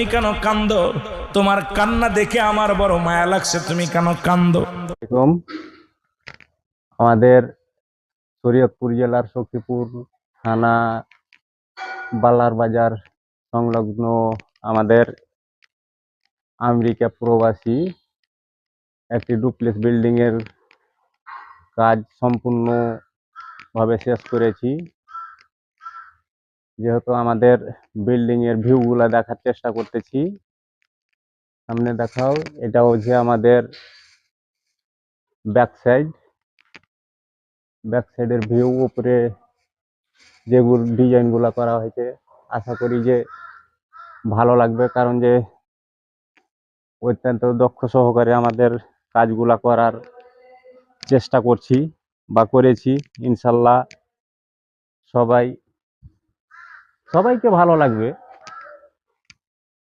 তুমি কেন কান্দ? তোমার কান্না দেখে আমার বড় মায়া লাগছে, তুমি কেন কান্দ? আমাদের শরীয়তপুর জেলার শক্তিপুর থানা বালার বাজার সংলগ্ন আমাদের আমেরিকা প্রবাসী একটি ডুপ্লেক্স বিল্ডিং এর কাজ সম্পূর্ণভাবে শেষ করেছি। যেহেতু আমাদের বিল্ডিং এর ভিউগুলা দেখার চেষ্টা করতেছি, সামনে দেখাও এটা হচ্ছে আমাদের ব্যাক সাইড ব্যাক সাইডের ভিউ উপরে যেগুলো ডিজাইনগুলো করা হয়েছে, আশা করি যে ভালো লাগবে, কারণ যে অত্যন্ত দক্ষ সহকারে আমাদের কাজগুলা করার চেষ্টা করছি বা করেছি, ইনশাল্লাহ সবাই সবাইকে ভালো লাগবে।